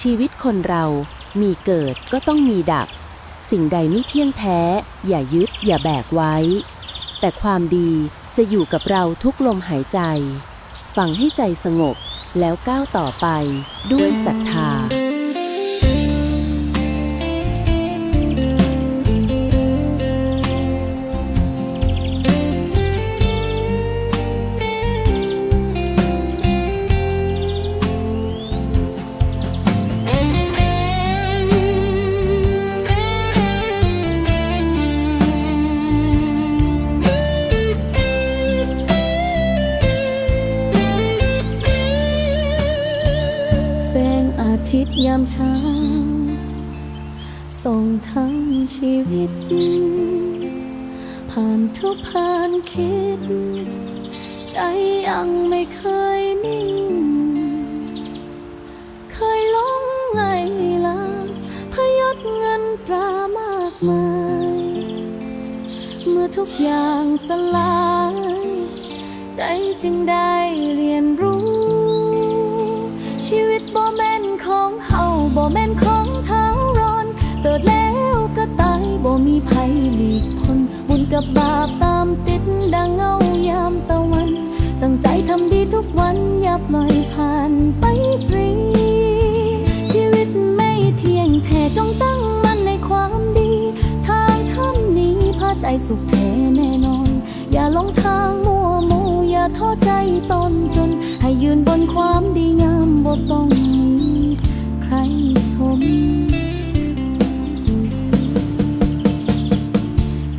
ชีวิตคนเรามีเกิดก็ต้องมีดับ สิ่งใดไม่เที่ยงแท้ อย่ายึดอย่าแบกไว้ แต่ความดีจะอยู่กับเราทุกลมหายใจ ฟังให้ใจสงบแล้วก้าวต่อไปด้วยศรัทธา งอาทิตย์ยามเช้า ส่งทั้งชีวิต ผ่านทุกผ่านคิด ใจยังไม่เคยนิ่ง เคยหลงไงล่ะพยศเงินตรามากมาย เมื่อทุกอย่างสลาย ใจจึงได้เรียนรู้ จงตั้งมั่นในความดี ทางทำนี้พาใจสุขแท้แน่นอน อย่าลงทางมัวมูอย่าท้อใจตนจน ให้ยืนบนความดีงามบ่ต้องมีใครชม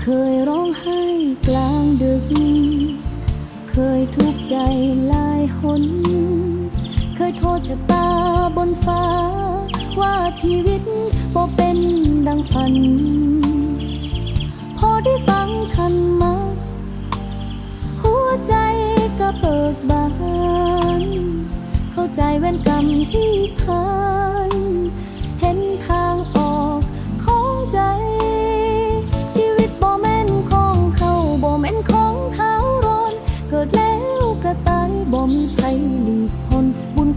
เคยร้องไห้กลางดึก เคยทุกข์ใจหลายหน เคยโทษชะตาบนฟ้า ว่าชีวิตบ่เป็นดังฝัน พอได้ฟังทันมา หัวใจก็เบิกบาน เข้าใจเว้นกรรมที่ผ่านเห็นทางออกของใจ ชีวิตบ่แม่นของเขาบ่แม่นของเขาร้อน เกิดแล้วก็ตายบ่มีใครหลีกพ้น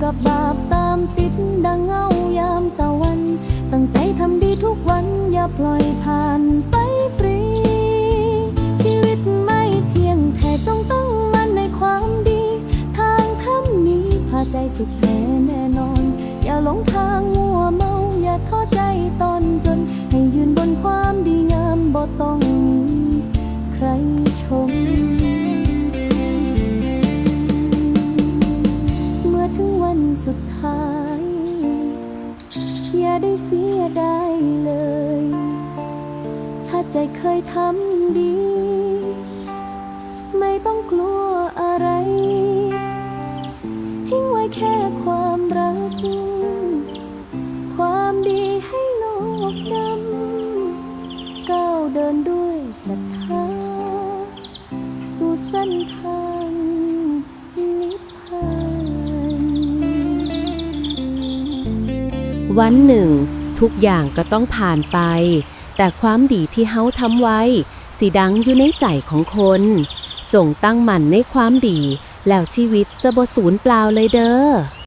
กับบาปตามติดดังเงายามตะวัน ตั้งใจทำดีทุกวันอย่าปล่อยผ่านไปฟรี ชีวิตไม่เที่ยงแท้จงตั้งมั่นในความดี ทางทำนี้พาใจสุขแท้แน่นอน อย่าหลงทางมัวเมาอย่าท้อใจตอนจ ได้เสียดายเลย ถ้าใจเคยทำดี ไม่ต้องกลัวอะไร ทิ้งไว้แค่ความรัก ความดีให้โลกจำก้าวเดินด้วยศรัทธาสู่เส้นทาง วันหนึ่ง ทุกอย่างก็ต้องผ่านไป แต่ความดีที่เฮาทำไว้ สีดังอยู่ในใจของคน จงตั้งมั่นในความดี แล้วชีวิตจะบ่สูญเปล่าเลยเด้อ